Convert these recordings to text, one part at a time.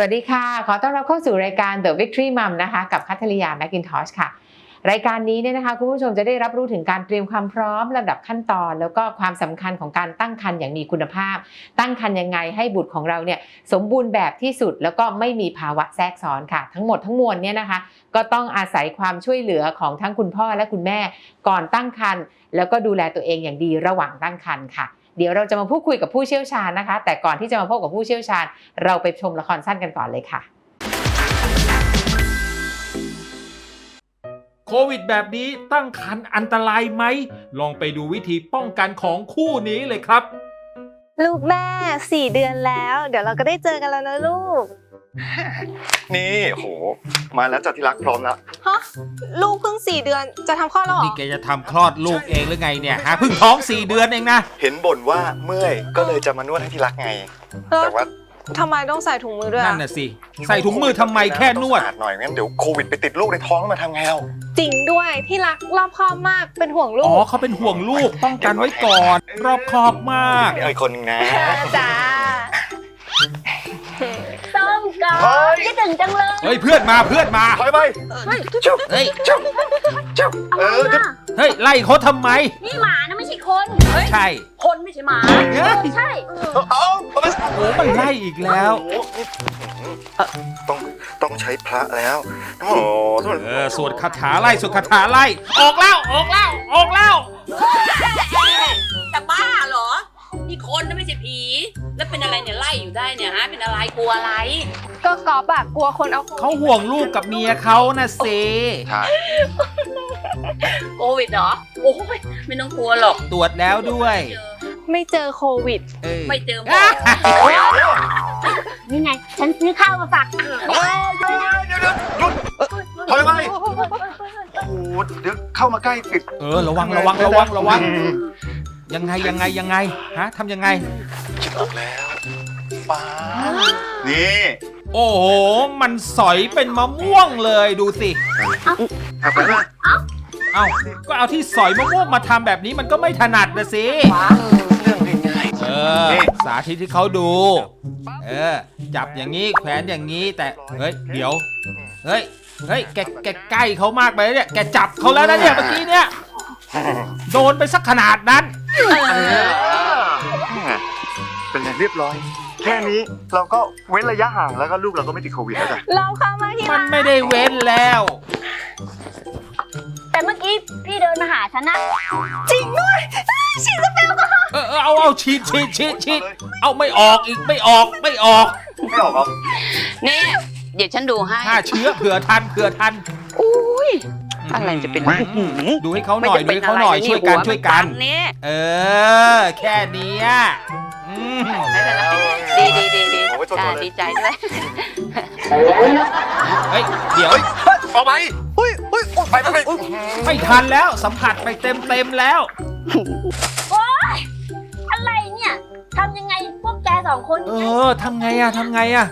สวัสดีค่ะ ขอต้อนรับเข้าสู่รายการ The Victory Mom นะคะกับคัทริยาแมกินทอชค่ะ รายการนี้เนี่ยนะคะคุณผู้ชมจะได้รับรู้ถึงการเตรียมความพร้อมลำดับขั้นตอน แล้วก็ความสำคัญของการตั้งครรภ์อย่างมีคุณภาพ ตั้งครรภ์ยังไงให้บุตรของเราเนี่ยสมบูรณ์แบบที่สุดแล้วก็ไม่มีภาวะแทรกซ้อนค่ะ ทั้งหมดทั้งมวลเนี่ยนะคะก็ต้องอาศัยความช่วยเหลือของทั้งคุณพ่อและคุณแม่ ก่อนตั้งครรภ์แล้วก็ดูแลตัวเองอย่างดีระหว่างตั้งครรภ์ค่ะ เดี๋ยวเราจะมาพูดคุยกับผู้เชี่ยวชาญนะคะ แต่ก่อนที่จะมาพบกับผู้เชี่ยวชาญ เราไปชมละครสั้นกันก่อนเลยค่ะโควิดแบบนี้ตั้งครรภ์อันตรายไหม ลองไปดูวิธีป้องกันของคู่นี้เลยครับ ลูกแม่สี่เดือนแล้ว เดี๋ยวเราก็ได้เจอกันแล้วนะลูก นี่โห มาแล้วจ้ะที่รักพร้อมแล้ว ฮะลูกเพิ่งสี่เดือนจะทำข้อดแล้วเหรอ นี่แกจะทำคลอดลูกเองหรือไงเนี่ยฮะเพิ่งท้องสี่เดือนเองนะ เห็นบ่นว่าเมื่อยก็เลยจะมานวดให้ที่รักไง เออแต่ว่าทำไมต้องใส่ถุงมือด้วยนั่อะนน่ะสิ ใส่ถุงมือทำไมแค่นวด ต้องสะอาหน่อยงั้นเดี๋ยวโควิดไปติดลูกในท้องแล้วมาทำไงเราจริงด้วยที่รักรอบคอบมากเป็นห่วงลูอ๋อกเขาเป็นห่วงลูกป้องกันไว้ก่อน รอบคอบมากนี่เอาอีกคนนึงนะ จ้าส้ม ก่อเฮ้ยนคิดถึงจังเลยเฮ้ยเพื่อนมาเพื่อนมา ถอยไปจุ๊บเฮ้ยจุ๊บจุ๊บเออจุ๊บเฮ้ยไล่เขาทำไม นี่หมานะไม่ใช่คนเฮ้ยใช่คนไม่ใช่หมาเฮ้ยใช่เอาเอาเอาไปโอ้มันไล่อีกแล้วโอ้โหต้องต้องใช้พระแล้วโอ้โหเออสวดคาถาไล่สวดคาถาไล่ ออกแล้วออกแล้วออกแล้ว จะบ้าเหรอ นี่คนนะไม่ใช่ผี แล้วเป็นอะไรเนี่ยไล่อยู่ได้เนี่ยฮะเป็นอะไรกลัวอะไร ก็กอบอะกลัวคนเอาเขาห่วงลูกกับเมียเขานะเซใช่โควิดเหรอโอ้ยไม่ต้องกลัวหรอกตรวจแล้วด้วยเจอไม่เจอโควิด เออไม่เจอหมอะอนี่ไง ฉันซื้อข้าวมาฝากเฮ้ยเดี๋ยวเดี๋ยวเดี๋ยวหยุดถอยไปโอ้โหเดี๋ยวเข้ามาใกล้ติดเออระวังระวังระวังระวังยังไงยังไงยังไงฮะทำยังไง คิดออกแล้วป้านี่โอ้โห มันสอยเป็นมะม่วงเลยดูสิเอาไปนะเอ้า ก็เอาที่สอยมะม่วงมาทำแบบนี้มันก็ไม่ถนัดนะสิ เรื่องง่ายเออ สาธิตที่เขาดู เออ จับอย่างนี้แขวนอย่างนี้แต่ เฮ้ย เดี๋ยว เฮ้ย เฮ้ย แก แกใกล้เขามากไปแล้วเนี่ย แกจับเขาแล้วนะเนี่ยเมื่อกี้เนี่ย โดนไปสักขนาดนั้น เป็นอย่างเรียบร้อย แค่นี้เราก็เว้นระยะห่างแล้วก็ลูกเราก็ไม่ติดโควิดแล้วจ้ะเราเข้ามากที่มันรักไม่ได้เว้นแล้ว แต่เมื่อกี้พี่เดินมาหาฉันนะเออเออเอาเอาฉีดฉีดฉีดฉีดเอาไม่ออกอีกไม่ออกไม่ออกไม่ออกหรอกนี่ เดี๋ยวฉันดูให้ฆ่าเชื้อเผื่อทันเผื่อทันอุ้ย อะไรจะเป็นดูให้เขาหน่อยดูให้เขาหน่อยช่วยกันช่วยกันนี่เออ แค่เนี้ยอืมไม่เป็นไรดีดีดีดีเอาไว้ตัวจ้าๆเลยดีใจด้วยเฮ้ยเดี๋ยวออกไปเฮ้ยเฮ้ยโอ๊ยไปไปไปไม่ทันแล้วสัมผัสไปเต็มเต็มๆแล้วอะไรเนี่ยทำยังไงพวกแกสองคน เออทำไงอะทำไงอะ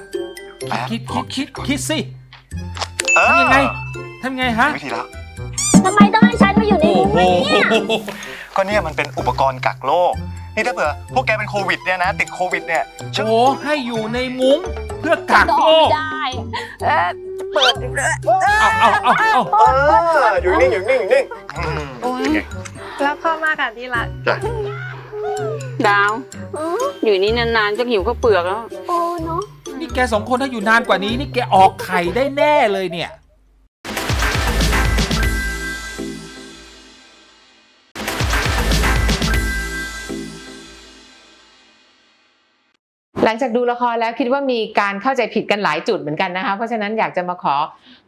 คิดคิดคิดคิดสิเออทำยังไงทำไงฮะวิธีแล้ว หด้วยเนี่ยก็เนี่ยมันเป็นอุปกรณ์กักโรคนี่ถ้าเผื่อพวกแกเป็นโควิดเนี่ยนะ ติดโควิดเนี่ยโอ้ให้อยู่ในมุ้งเพื่อกักต่อโรไม่คได้เออเปิดเอาเอาเอาเอาเอออยู่นิ่งอยู่นิ่งอยู่นิ่งอืมเป็นไงแล้วเข้ามากอะที่รักจ้ะดาว อยู่นี่นานๆจะหิวข้าวเปลือกแล้วโอ้เนาะนี่แกสองคนถ้าอยู่นานกว่านี้นี่แกออกไข่ได้แน่เลยเนี่ย หลังจากดูละครแล้วคิดว่ามีการเข้าใจผิดกันหลายจุดเหมือนกันนะคะ เพราะฉะนั้นอยากจะมาขอ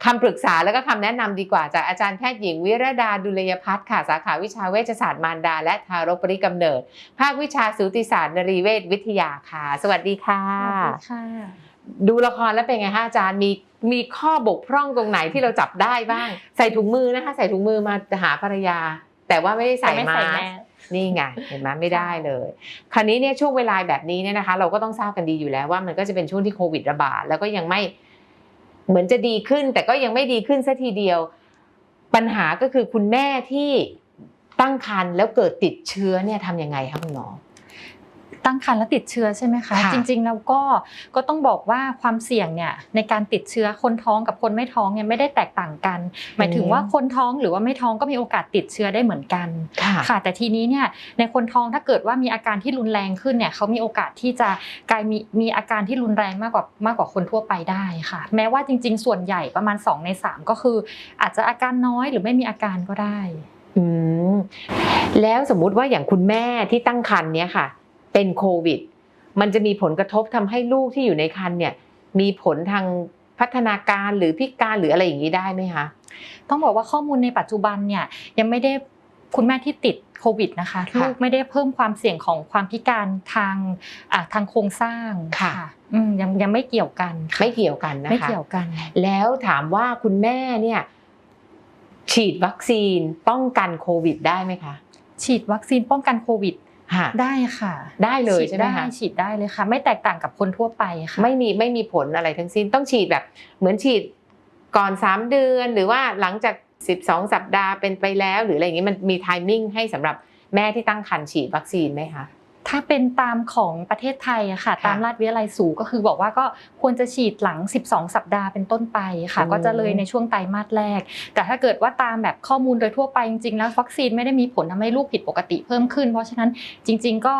คำปรึกษาแล้วก็คำแนะนำดีกว่าจากอาจารย์แพทย์หญิงวิรดาดุลยพัฒน์ค่ะ สาขาวิชาเวชศาสตร์มารดา และทารกปริกำเนิด ภาควิชาสูติศาสตร์นรีเวชวิทยาค่ะ สวัสดีค่ะค่ะ ดูละครแล้วเป็นไงคะอาจารย์มีมีข้อบกพร่องตรงไหนที่เราจับได้บ้าง ใส่ถุงมือนะคะ ใส่ถุงมือมาหาภรรยา แต่ว่าไม่ได้ใส่แต่ไม่มาใส่สแมก์ส นี่ไงเห็นไหมไม่ได้เลย คราวนี้เนี่ยช่วงเวลาแบบนี้เนี่ยนะคะ เราก็ต้องทราบกันดีอยู่แล้วว่ามันก็จะเป็นช่วงที่โควิดระบาดแล้วก็ยังไม่เหมือนจะดีขึ้น แต่ก็ยังไม่ดีขึ้นสัทีเดียว ปัญหาก็คือคุณแม่ที่ตั้งครรภ์แล้วเกิดติดเชื้อเนี่ยทำยังไงคะคุณหมอ ตั้งครรภ์และติดเชื้อใช่ไหมคะค่ะจริงๆแล้วก็ก็ต้องบอกว่าความเสี่ยงเนี่ยในการติดเชื้อคนท้องกับคนไม่ท้องเนี่ยไม่ได้แตกต่างกัน หมายถึงว่าคนท้องหรือว่าไม่ท้องก็มีโอกาสติดเชื้อได้เหมือนกันค่ะค่ะแต่ทีนี้เนี่ยในคนท้องถ้าเกิดว่ามีอาการที่รุนแรงขึ้นเนี่ยเขามีโอกาสที่จะกลายมีมีอาการที่รุนแรงมากกว่ามากกว่าคนทั่วไปได้ค่ะ แม้ว่าจริง ๆ ส่วนใหญ่ประมาณ 2 ใน 3 ก็คือ อาจจะอาการน้อยหรือไม่มีอาการก็ได้อืมแล้วสมมุติว่าอย่างคุณแม่ที่ตั้งครรภ์เนี้ยค่ะ เป็นโควิด มันจะมีผลกระทบทำให้ลูกที่อยู่ในครรภ์เนี่ยมีผลทางพัฒนาการหรือพิการหรืออะไรอย่างนี้ได้ไหมคะต้องบอกว่าข้อมูลในปัจจุบันเนี่ยยังไม่ได้คุณแม่ที่ติดโควิดนะคะค่ะลูกไม่ได้เพิ่มความเสี่ยงของความพิการทางอ่าทางโครงสร้างค่ะอืมยังยังไม่เกี่ยวกันค่ะไม่เกี่ยวกันนะคะไม่เกี่ยวกัน แล้วถามว่าคุณแม่เนี่ยฉีดวัคซีนป้องกันโควิดได้ไหมคะฉีดวัคซีนป้องกันโควิดค่ะ ได้ค่ะ ได้เลยฉีดใช่ไหมได้คะฉีดได้เลยค่ะ ไม่แตกต่างกับคนทั่วไปค่ะไม่มีไม่มีผลอะไรทั้งสิ้นต้องฉีดแบบ เหมือนฉีดก่อน 3 เดือน หรือว่าหลังจาก 12 สัปดาห์เป็นไปแล้ว หรืออะไรอย่างนี้มันมีไทมิ่งให้สำหรับแม่ที่ตั้งครรภ์ฉีดวัคซีนไหมคะ ถ้าเป็นตามของประเทศไทยอะค่ะค่ะตามราชวิทยาลัยสูก็คือบอกว่าก็ควรจะฉีดหลัง 12 สัปดาห์เป็นต้นไปค่ะอืมก็จะเลยในช่วงไตรมาสแรก แต่ถ้าเกิดว่าตามแบบข้อมูลโดยทั่วไปจริงๆแล้ววัคซีนไม่ได้มีผลทำให้ลูกผิดปกติเพิ่มขึ้น เพราะฉะนั้นจริง ๆ ก็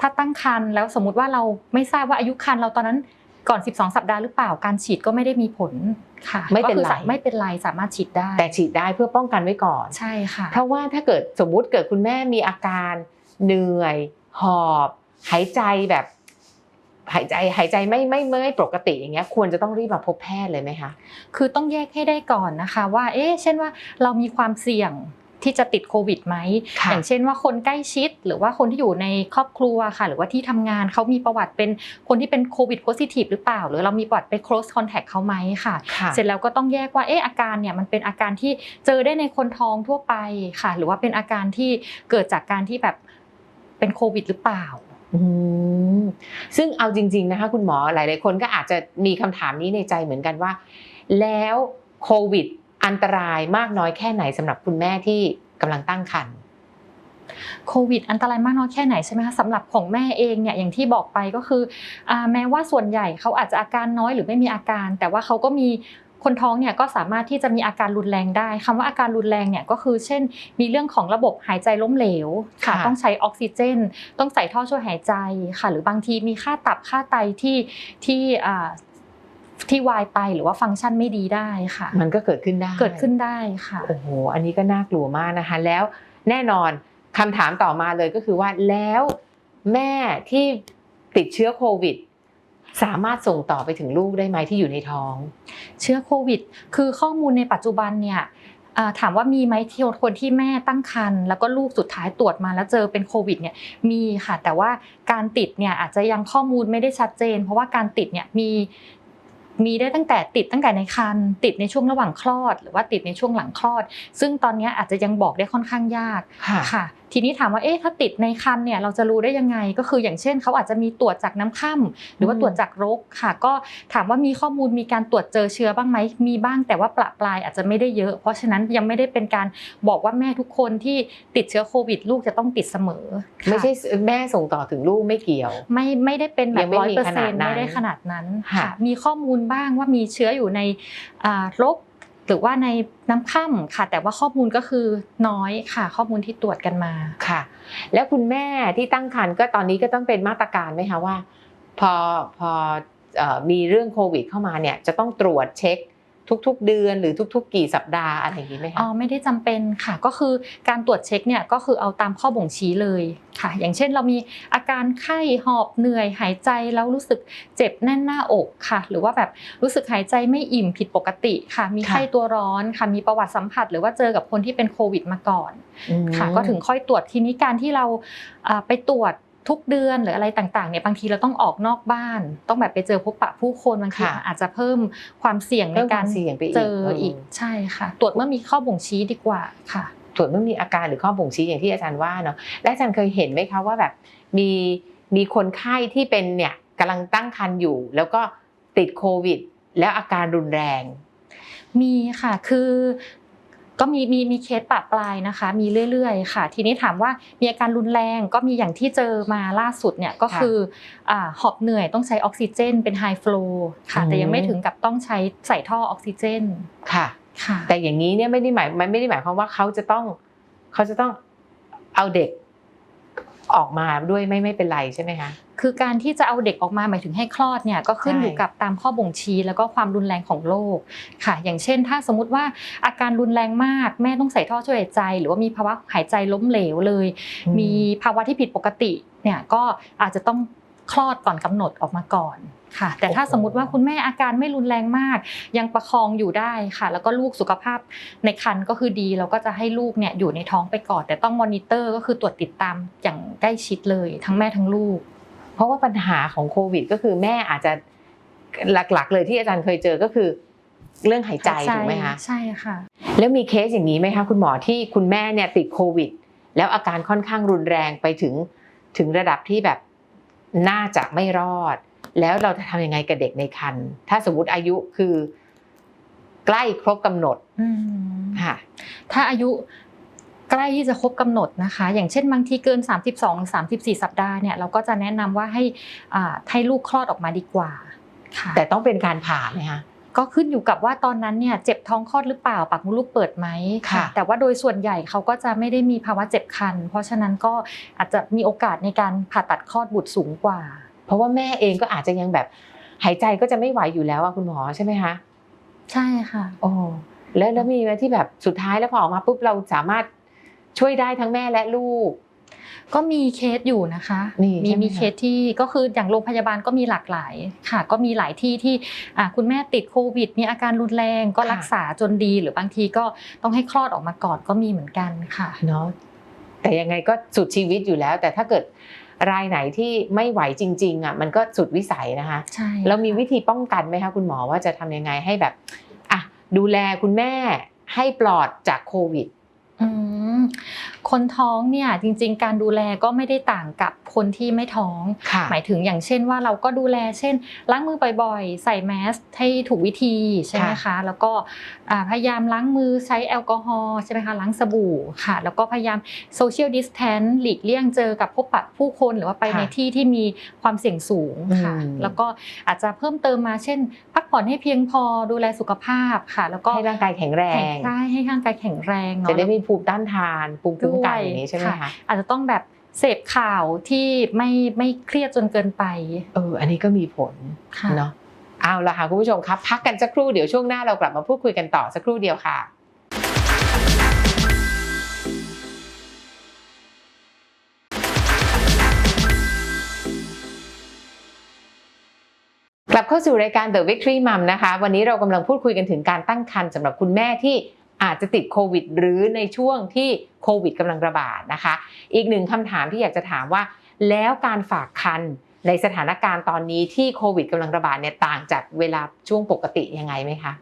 ถ้าตั้งครรภ์แล้วสมมติว่าเราไม่ทราบว่าอายุครรภ์เราตอนนั้นก่อน 12 สัปดาห์หรือเปล่า การฉีดก็ไม่ได้มีผลค่ะ ไม่เป็นไรก็คือสาไม่เป็นไรสามารถฉีดได้ แต่ฉีดได้เพื่อป้องกันไว้ก่อน ใช่ค่ะ เพราะว่าถ้าเกิดสมมุติเกิดคุณแม่มีอาการเหนื่อย หอบหายใจแบบหายใจหายใจไม่ไม่ไม่ปกติอย่างเงี้ยควรจะต้องรีบมาพบแพทย์เลยไหมคะคือต้องแยกให้ได้ก่อนนะคะ ว่าเอ๊ะเช่นว่าเรามีความเสี่ยงที่จะติดโควิดไหมค่ะอย่างเช่นว่าคนใกล้ชิด หรือว่าคนที่อยู่ในครอบครัวค่ะ หรือว่าที่ทำงานเขามีประวัติเป็นคนที่เป็นโควิดโพซิทีฟหรือเปล่า หรือเรามีประวัติไป close contact เขาไหมค่ะค่ะเสร็จแล้วก็ต้องแยกว่าเอ๊ะอาการเนี่ยมันเป็นอาการที่เจอได้ในคนท้องทั่วไปค่ะ หรือว่าเป็นอาการที่เกิดจากการที่แบบ เป็นโควิดหรือเปล่าซึ่งเอาจริง ๆนะคะ คุณหมอหลาย ๆ คนก็อาจจะมีคำถามนี้ในใจเหมือนกันว่า แล้วโควิดอันตรายมากน้อยแค่ไหนสำหรับคุณแม่ที่กำลังตั้งครรภ์โควิดอันตรายมากน้อยแค่ไหนใช่ไหมคะสำหรับของแม่เองเนี่ยอย่างที่บอกไปก็คืออแม้ว่าส่วนใหญ่เขาอาจจะอาการน้อยหรือไม่มีอาการ แต่ว่าเขาก็มี คนท้องเนี่ยก็สามารถที่จะมีอาการรุนแรงได้คำว่าอาการรุนแรงเนี่ยก็คือเช่น มีเรื่องของระบบหายใจล้มเหลวค่ะค่ะต้องใช้ออกซิเจน ต้องใส่ท่อช่วยหายใจค่ะ หรือบางทีมีค่าตับค่าไตที่ที่อ่าที่วายไปหรือว่าฟังก์ชันไม่ดีได้ค่ะ มันก็เกิดขึ้นได้เกิดขึ้นได้ค่ะโอ้โหอันนี้ก็น่ากลัวมากนะคะ แล้วแน่นอนคำถามต่อมาเลยก็คือว่าแล้วแม่ที่ติดเชื้อโควิด สามารถส่งต่อไปถึงลูกได้ไหมที่อยู่ในท้อง เชื้อโควิด คือข้อมูลในปัจจุบันเนี่ยอ่าถามว่ามีไหมที่คนที่แม่ตั้งครรภ์แล้วก็ลูกสุดท้ายตรวจมาแล้วเจอเป็นโควิดเนี่ยมีค่ะ แต่ว่าการติดเนี่ยอาจจะยังข้อมูลไม่ได้ชัดเจน เพราะว่าการติดเนี่ยมีมีได้ตั้งแต่ติดตั้งแต่ในครรภ์ติดในช่วงระหว่างคลอด หรือว่าติดในช่วงหลังคลอด ซึ่งตอนเนี้ยอาจจะยังบอกได้ค่อนข้างยากค่ะค่ะทีนี้ถามว่าเอ๊ะถ้าติดในครรภ์เนี่ยเราจะรู้ได้ยังไงก็คืออย่างเช่นเขาอาจจะมีตรวจจากน้ำค่ำหรือว่าอืมตรวจจากรกค่ะ ก็ถามว่ามีข้อมูลมีการตรวจเจอเชื้อบ้างไหมมีบ้างแต่ว่าประปรายอาจจะไม่ได้เยอะ เพราะฉะนั้นยังไม่ได้เป็นการบอกว่าแม่ทุกคนที่ติดเชื้อโควิด ลูกจะต้องติดเสมอค่ะไม่ใช่แม่ส่งต่อถึงลูกไม่เกี่ยว ไม่ไม่ได้เป็นแบยับงไม่ร้อยมีเปอร์ขเซ็นาดนต์นั้นไม่ได้ขนาดนั้นค่ะค่ะมีข้อมูลบ้างว่ามีเชื้ออยู่ในอ่ารก หรือว่าในน้ำค่ำค่ะ แต่ว่าข้อมูลก็คือน้อยค่ะ ข้อมูลที่ตรวจกันมาค่ะ แล้วคุณแม่ที่ตั้งครรภ์ก็ตอนนี้ก็ต้องเป็นมาตรการไหมคะว่า พอพออมีเรื่องโควิดเข้ามาเนี่ยจะต้องตรวจเช็ค ทุก ๆ เดือนหรือทุก ๆ กี่สัปดาห์อะไรอย่างนี้ไหมอ๋คะอไม่ได้จำเป็นค่ะ ก็คือการตรวจเช็คเนี่ยก็คือเอาตามข้อบ่งชี้เลยค่ะ อย่างเช่นเรามีอาการไข้หอบเหนื่อยหายใจแล้วรู้สึกเจ็บแน่นหน้าอกค่ะ หรือว่าแบบรู้สึกหายใจไม่อิ่มผิดปกติค่ะ มีไข้ตัวร้อนค่ะมีประวัติสัมผัส หรือว่าเจอกับคนที่เป็นโควิดมาก่อนค่ะ ก็ถึงค่อยตรวจทีนี้การที่เราอ่าไปตรวจ ทุกเดือนหรืออะไรต่างๆเนี่ยบางทีเราต้องออกนอกบ้าน ต้องแบบไปเจอพบปะผู้คนบางทีค่ะอาจจะเพิ่มความเสี่ยงในเพิ่มคกาวารมเสี่ยงไปอีกเจอเอออีอีกใช่ค่ะ ตรวจเมื่อมีข้อบ่งชี้ดีกว่าค่ะ ตรวจเมื่อมีอาการหรือข้อบ่งชี้อย่างที่อาจารย์ว่าเนาะและอาจารย์เคยเห็นไหมคะว่าแบบมีมีคนไข้ที่เป็นเนี่ยกำลังตั้งครรภ์อยู่ แล้วก็ติดโควิด แล้วอาการรุนแรงมีค่ะ คือ ก็มีมีมีเคสปะปลายนะคะ มีเรื่อยๆ ค่ะ ทีนี้ถามว่ามีอาการรุนแรงก็มีอย่างที่เจอมาล่าสุดเนี่ยก็ค่ะคืออ่าหอบเหนื่อยต้องใช้ออกซิเจน เป็นไฮฟลูค่ะ แต่ยังไม่ถึงกับต้องใช้ใส่ท่อออกซิเจนค่ะค่ะแต่อย่างนี้เนี่ยไม่ได้หมายมันไม่ได้หมายความว่าเขาจะต้องเขาจะต้องเอาเด็ก ออกมาด้วยไม่ไม่เป็นไรใช่ไหมคะคือการที่จะเอาเด็กออกมาหมายถึงให้คลอดเนี่ยก็ขึ้นใช่อยู่กับตามข้อบ่งชี้แล้วก็ความรุนแรงของโรคค่ะ อย่างเช่น ถ้าสมมุติว่าอาการรุนแรงมาก แม่ต้องใส่ท่อช่วยหายใจ หรือว่ามีภาวะหายใจล้มเหลวเลย มีภาวะที่ผิดปกติเนี่ยก็อาจจะต้องคลอดก่อนกำหนดออกมาก่อน ค่ะ แต่ถ้าโอ้โหสมมติว่าคุณแม่อาการไม่รุนแรงมาก ยังประคองอยู่ได้ค่ะ แล้วก็ลูกสุขภาพในครรภ์ก็คือดีเราก็จะให้ลูกเนี่ยอยู่ในท้องไปก่อน แต่ต้องมอนิเตอร์ก็คือตรวจติดตามอย่างใกล้ชิดเลย ทั้งแม่ทั้งลูก เพราะว่าปัญหาของโควิด ก็คือแม่อาจจะหลักๆ เลยที่อาจารย์เคยเจอก็คือเรื่องหายใจถูกไหมคะใช่ค่ะ แล้วมีเคสอย่างนี้ไหมคะคุณหมอที่คุณแม่เนี่ยติดโควิด แล้วอาการค่อนข้างรุนแรงไปถึงถึงระดับที่แบบน่าจะไม่รอด แล้วเราจะทำยังไงกับเด็กในครรภ์ถ้าสมมติอายุคือ ใกล้ครบกำหนดอืมค่ะถ้าอายุใกล้ที่จะครบกำหนดนะคะ อย่างเช่นบางทีเกิน 32หรือ34 สัปดาห์เนี่ยเราก็จะแนะนำว่าให้อ่าให้ลูกคลอดออกมาดีกว่าค่ะแต่ต้องเป็นการผ่าไหมคะก็ขึ้นอยู่กับว่าตอนนั้นเนี่ยเจ็บท้องคลอดหรือเปล่าปากมดลูกเปิดไหมค่ะ แต่ว่าโดยส่วนใหญ่เขาก็จะไม่ได้มีภาวะเจ็บคัน เพราะฉะนั้นก็อาจจะมีโอกาสในการผ่าตัดคลอดบุตรสูงกว่า เพราะว่าแม่เองก็อาจจะยังแบบหายใจก็จะไม่ไหวอยู่แล้วอะคุณหมอใช่ไหมคะใช่ค่ะโอ้แล้วแล้วมีไหมที่แบบสุดท้ายแล้วพอออกมาปุ๊บเราสามารถช่วยได้ทั้งแม่และลูก ก็มีเคสอยู่นะคะมีมีใช่ไหมมีคะเคสที่ก็คืออย่างโรงพยาบาลก็มีหลากหลายค่ะ ก็มีหลายที่ที่อ่าคุณแม่ติดโควิด มีอาการรุนแรงก็รักษาจนดีหรือบางทีก็ต้องให้คลอดออกมาก่อนก็มีเหมือนกันค่ะเนาะแต่ยังไงก็สุดชีวิตอยู่แล้ว แต่ถ้าเกิด รายไหนที่ไม่ไหวจริงๆอะมันก็สุดวิสัยนะคะใช่แล้วมีค่ะวิธีป้องกันไหมคะคุณหมอว่าจะทำยังไงให้แบบอะดูแลคุณแม่ให้ปลอดจากโควิดอืม คนท้องเนี่ยจริง ๆ การดูแลก็ไม่ได้ต่างกับคนที่ไม่ท้องค่ะหมายถึงอย่างเช่นว่าเราก็ดูแลเช่น ล้างมือบ่อยๆ ใส่แมสให้ถูกวิธีใช่ไหมคะ แล้วก็อ่าพยายามล้างมือใช้แอลกอฮอล์ใช่ไหมคะล้างสบู่ค่ะ แล้วก็พยายามโซเชียลดิสแทนหลีกเลี่ยงเจอกับพบปะผู้คนหรือว่าไปค่ะในที่ที่มีความเสี่ยงสูงค่ะอืมแล้วก็อาจจะเพิ่มเติมมาเช่น พักผ่อนให้เพียงพอดูแลสุขภาพค่ะ แล้วก็ให้ร่างกายแข็งแรงแข็งใช่ให้ร่างกายแข็งแรงเนาะจะได้มีภูมิต้านทานภูมิคุ้มกันอย่างนี้ใช่ไหมคะอาจจะต้องแบบเสพข่าวที่ไม่ไม่เครียดจนเกินไป เออ อันนี้ก็มีผลค่ะเนาะเอาละค่ะคุณผู้ชมครับ พักกันสักครู่เดี๋ยวช่วงหน้าเรากลับมาพูดคุยกันต่อสักครู่เดียวค่ะกลับเข้าสู่รายการ The Victory Mom นะคะ วันนี้เรากำลังพูดคุยกันถึงการตั้งครรภ์สำหรับคุณแม่ที่ อาจจะติดโควิด หรือในช่วงที่โควิดกำลังระบาดนะคะ อีกหนึ่งคำถามที่อยากจะถามว่า แล้วการฝากคันในสถานการณ์ตอนนี้ที่โควิดกำลังระบาดเนี่ยต่างจากเวลาช่วงปกติยังไงไหมคะ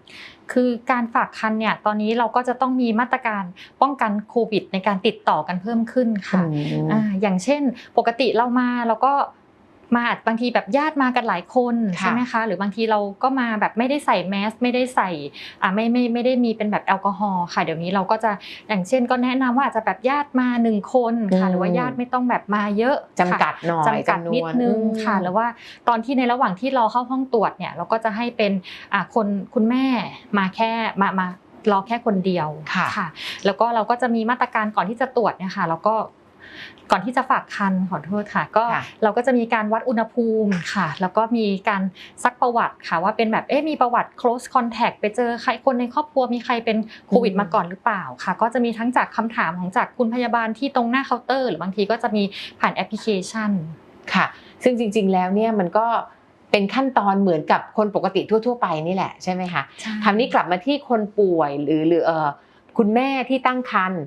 คือการฝากคันเนี่ยตอนนี้เราก็จะต้องมีมาตรการป้องกันโควิด ในการติดต่อกันเพิ่มขึ้นค่ะอ่าอย่างเช่น ปกติเรามาเราก็ มาบางทีแบบญาติมากันหลายคนค่ะใช่ไหมคะหรือบางทีเราก็มาแบบไม่ได้ใส่แมสไม่ได้ใส่อ่าไม่ไม่ไม่ได้มีเป็นแบบแอลกอฮอล์ค่ะ เดี๋ยวนี้เราก็จะอย่างเช่น ก็แนะนำว่าอาจจะแบบญาติมาหนึ่งคนค่ะอืมหรือว่าญาติไม่ต้องแบบมาเยอะจำค่ะกัดหน่อยจำกัดจำนวนนิดนึงอืมค่ะหรือว่าตอนที่ในระหว่างที่รอเข้าห้องตรวจเนี่ยเราก็จะให้เป็นอ่าคนคุณแม่มาแค่มามารอแค่คนเดียวค่ะ แล้วก็เราก็จะมีมาตรการก่อนที่จะตรวจเนี่ยค่ะแล้วก็ ก่อนที่จะฝากคันขอโทษค่ะ ก็ค่ะเราก็จะมีการวัดอุณหภูมิค่ะ แล้วก็มีการซักประวัติค่ะว่าเป็นแบบเอ๊ะมีประวัติ close contact ไปเจอใครคนในครอบครัวมีใครเป็นโควิดอืมมาก่อนหรือเปล่าค่ะ ก็จะมีทั้งจากคำถามของจากคุณพยาบาลที่ตรงหน้าเคาน์เตอร์ หรือบางทีก็จะมีผ่านแอปพลิเคชันค่ะ ซึ่งจริง ๆ แล้วเนี่ยมันก็เป็นขั้นตอนเหมือนกับคนปกติทั่ว ๆ ไปนี่แหละใช่ไหมคะคราวนี้กลับมาที่คนป่วยหรือหรือเออคุณแม่ที่ตั้งครรภ์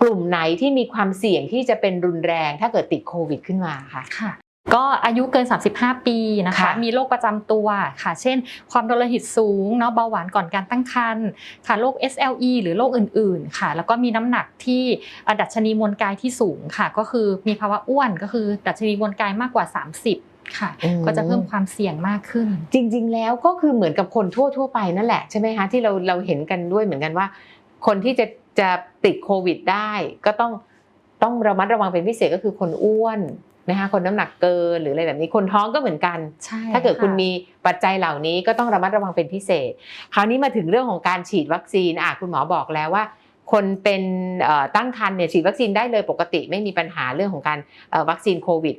กลุ่มไหนที่มีความเสี่ยงที่จะเป็นรุนแรงถ้าเกิดติดโควิดขึ้นมาค่ะค่ะก็อายุเกิน 35 ปีนะคะค่ะมีโรคประจำตัวค่ะ เช่น ความดันโลหิตสูงเนาะเบาหวานก่อนการตั้งครรภ์ค่ะโรค SLE หรือโรคอื่นๆค่ะ แล้วก็มีน้ำหนักที่อะดัชนีมวลกายที่สูงค่ะ ก็คือมีภาวะอ้วนก็คือดัชนีมวลกายมากกว่า 30ค่ะอืมก็จะเพิ่มความเสี่ยงมากขึ้น จริง ๆ แล้วก็คือเหมือนกับคนทั่ว ๆ ไปนั่นแหละใช่ไหมคะที่เราเราเห็นกันด้วยเหมือนกันว่า คนที่จะ จะติดโควิดได้ก็ต้องต้องระมัดระวังเป็นพิเศษก็คือคนอ้วนนะคะคนน้ำหนักเกินหรืออะไรแบบนี้คนท้องก็เหมือนกันใช่ถ้าเกิดะคุณมีปัจจัยเหล่านี้ก็ต้องระมัดระวังเป็นพิเศษ คราวนี้มาถึงเรื่องของการฉีดวัคซีนอะคุณหมอบอกแล้วว่า คนเป็นเอ่อตั้งครรภ์เนี่ยฉีดวัคซีนได้เลยปกติไม่มีปัญหาเรื่องของการเอ่อวัคซีนโควิด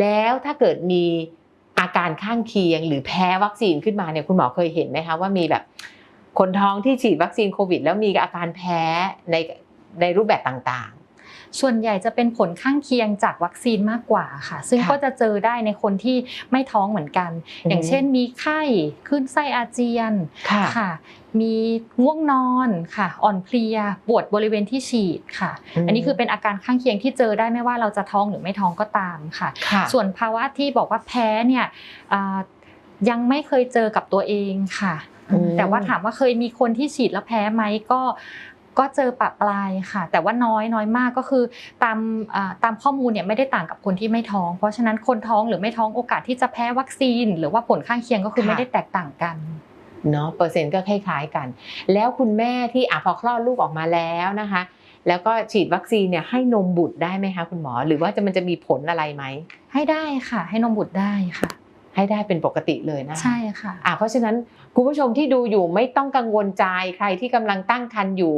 แล้วถ้าเกิดมีอาการข้างเคียง หรือแพ้วัคซีนขึ้นมาเนี่ยคุณหมอเคยเห็นไหมคะว่ามีแบบ คนท้องที่ฉีดวัคซีนโควิด แล้วมีอาการแพ้ในในรูปแบบต่างส่วนใหญ่จะเป็นผลข้างเคียงจากวัคซีนมากกว่าค่ะ ซึ่งค่ะก็จะเจอได้ในคนที่ไม่ท้องเหมือนกันอืมอย่างเช่นมีไข้ขึ้นไส้อาเจียนๆค่ะค่ะ มีง่วงนอนค่ะ อ่อนเพลียปวดบริเวณที่ฉีดค่ะอืมอันนี้คือเป็นอาการข้างเคียงที่เจอได้ไม่ว่าเราจะท้องหรือไม่ท้องก็ตามค่ะค่ะส่วนภาวะที่บอกว่าแพ้เนี่ยอ่ายังไม่เคยเจอกับตัวเองค่ะอืม แต่ว่าถามว่าเคยมีคนที่ฉีดแล้วแพ้ไหมก็ก็เจอปะปลายค่ะ แต่ว่าน้อยน้อยมากก็คือตามอ่าตามข้อมูลเนี่ยไม่ได้ต่างกับคนที่ไม่ท้อง เพราะฉะนั้นคนท้องหรือไม่ท้องโอกาสที่จะแพ้วัคซีน หรือว่าผลข้างเคียงก็คือค่ะไม่ได้แตกต่างกันเนาะเปอร์เซ็นต์ก็คล้ายๆกัน แล้วคุณแม่ที่อะพอคลอดลูกออกมาแล้วนะคะ แล้วก็ฉีดวัคซีนเนี่ยให้นมบุตรได้ไหมคะคุณหมอ หรือว่าจะมันจะมีผลอะไรไหมให้ได้ค่ะ ให้นมบุตรได้ค่ะ ให้ได้เป็นปกติเลยนะคะใช่ค่ะอะเพราะฉะนั้นคุณผู้ชมที่ดูอยู่ไม่ต้องกังวลใจใครที่กำลังตั้งครรภ์อยู่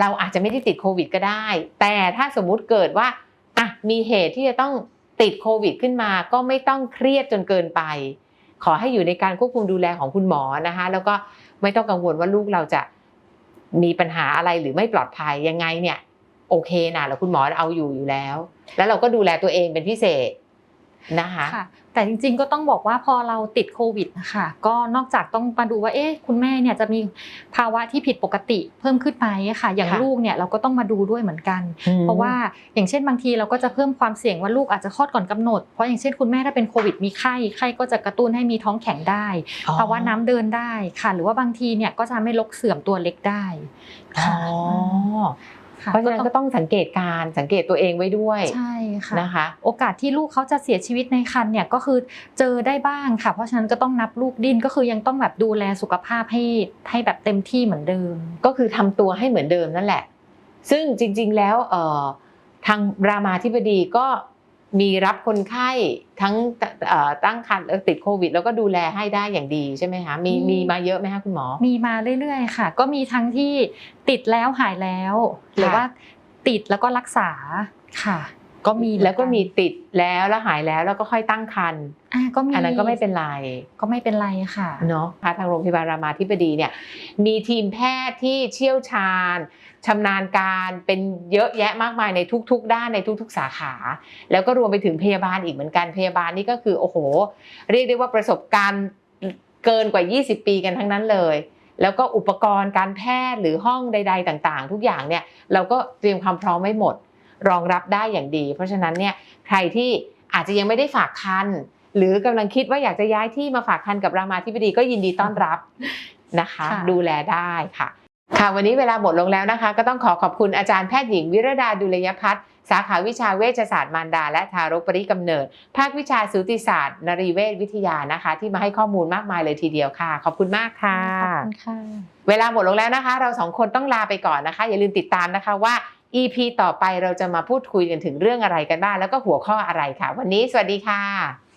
เราอาจจะไม่ได้ติดโควิดก็ได้ แต่ถ้าสมมุติเกิดว่าอะมีเหตุที่จะต้องติดโควิดขึ้นมา ก็ไม่ต้องเครียดจนเกินไป ขอให้อยู่ในการควบคุมดูแลของคุณหมอนะคะ แล้วก็ไม่ต้องกังวลว่าลูกเราจะมีปัญหาอะไรหรือไม่ปลอดภัยยังไงเนี่ยโอเคนะแล้วคุณหมอเอาอยู่อยู่แล้ว แล้วเราก็ดูแลตัวเองเป็นพิเศษ นะคะค่ะแต่จริงๆก็ต้องบอกว่าพอเราติดโควิดนะคะก็นอกจากต้องมาดูว่าเอ๊ะคุณแม่เนี่ยจะมีภาวะที่ผิดปกติเพิ่มขึ้นไหมค่ะ อย่างค่ะลูกเนี่ยเราก็ต้องมาดูด้วยเหมือนกัน เพราะว่าอย่างเช่นบางทีเราก็จะเพิ่มความเสี่ยงว่าลูกอาจจะคลอดก่อนกำหนดเพราะอย่างเช่นคุณแม่ถ้าเป็นโควิดมีไข้ไข้ก็จะกระตุ้นให้มีท้องแข็งได้อ๋อภาวะน้ำเดินได้ค่ะ หรือว่าบางทีเนี่ยก็จะทำให้ลกเสื่อมตัวเล็กได้อ๋อค่ะ เพราะฉะนั้นก็ต้องสังเกตการณ์สังเกตตัวเองไว้ด้วยใช่ค่ะนะคะ โอกาสที่ลูกเขาจะเสียชีวิตในครรภ์เนี่ยก็คือเจอได้บ้างค่ะ เพราะฉะนั้นก็ต้องนับลูกดิ้นก็คือยังต้องแบบดูแลสุขภาพให้ให้แบบเต็มที่เหมือนเดิม ก็คือทำตัวให้เหมือนเดิมนั่นแหละ ซึ่งจริง ๆแล้วเอ่อทางรามาธิบดีก็ มีรับคนไข้ทั้งเอ่อตั้งครรภ์เอ่อติดโควิด แล้วก็ดูแลให้ได้อย่างดีใช่ไหมคะมีมีมีมาเยอะไหมคะคุณหมอ มีมาเรื่อยๆค่ะ ก็มีทั้งที่ติดแล้วหายแล้ว หรือว่าติดแล้วก็รักษาค่ะ ก็มีแล้วก็มีเหอนนติดแล้วแล้วหายแล้วแล้วก็ค่อยตั้งครรภ์อะก็มีอันนั้นก็ไม่เป็นไรก็ไม่เป็นไรค่ะเนาะทางโรงพยาบาลรามาธิบดีเนี่ยมีทีมแพทย์ที่เชี่ยวชาญชำนาญการเป็นเยอะแยะมากมายในทุก ๆ ด้านในทุก ๆ สาขา แล้วก็รวมไปถึงพยาบาลอีกเหมือนกันพยาบาลนี่ก็คือโอ้โห เรียกได้ว่าประสบการณ์เกินกว่า 20 ปีกันทั้งนั้นเลยแล้วก็อุปกรณ์การแพทย์หรือห้องใด ๆ ต่าง ๆ ทุกอย่างเนี่ยเราก็เตรียมความพร้อมไว้หมด รองรับได้อย่างดี เพราะฉะนั้นเนี่ยใครที่อาจจะยังไม่ได้ฝากคันหรือกำลังคิดว่าอยากจะย้ายที่มาฝากคันกับรามาธิบดีก็ยินดีต้อนรับนะคะค่ะดูแลได้ค่ะ ค่ะวันนี้เวลาหมดลงแล้วนะคะ ก็ต้องขอขอบคุณอาจารย์แพทย์หญิงวิรดาดุลยพัฒน์สาขาวิชาเวชศาสตร์มารดา และทารกปริกำเนิด ภาควิชาสูติศาสตร์ นรีเวชวิทยานะคะ ที่มาให้ข้อมูลมากมายเลยทีเดียวค่ะ ขอบคุณมากค่ะขอบคุณค่ะ เวลาหมดลงแล้วนะคะ เราสองคนต้องลาไปก่อนนะคะ อย่าลืมติดตามนะคะว่า EP ต่อไปเราจะมาพูดคุยกันถึงเรื่องอะไรกันบ้างแล้วก็หัวข้ออะไรค่ะ วันนี้สวัสดีค่ะ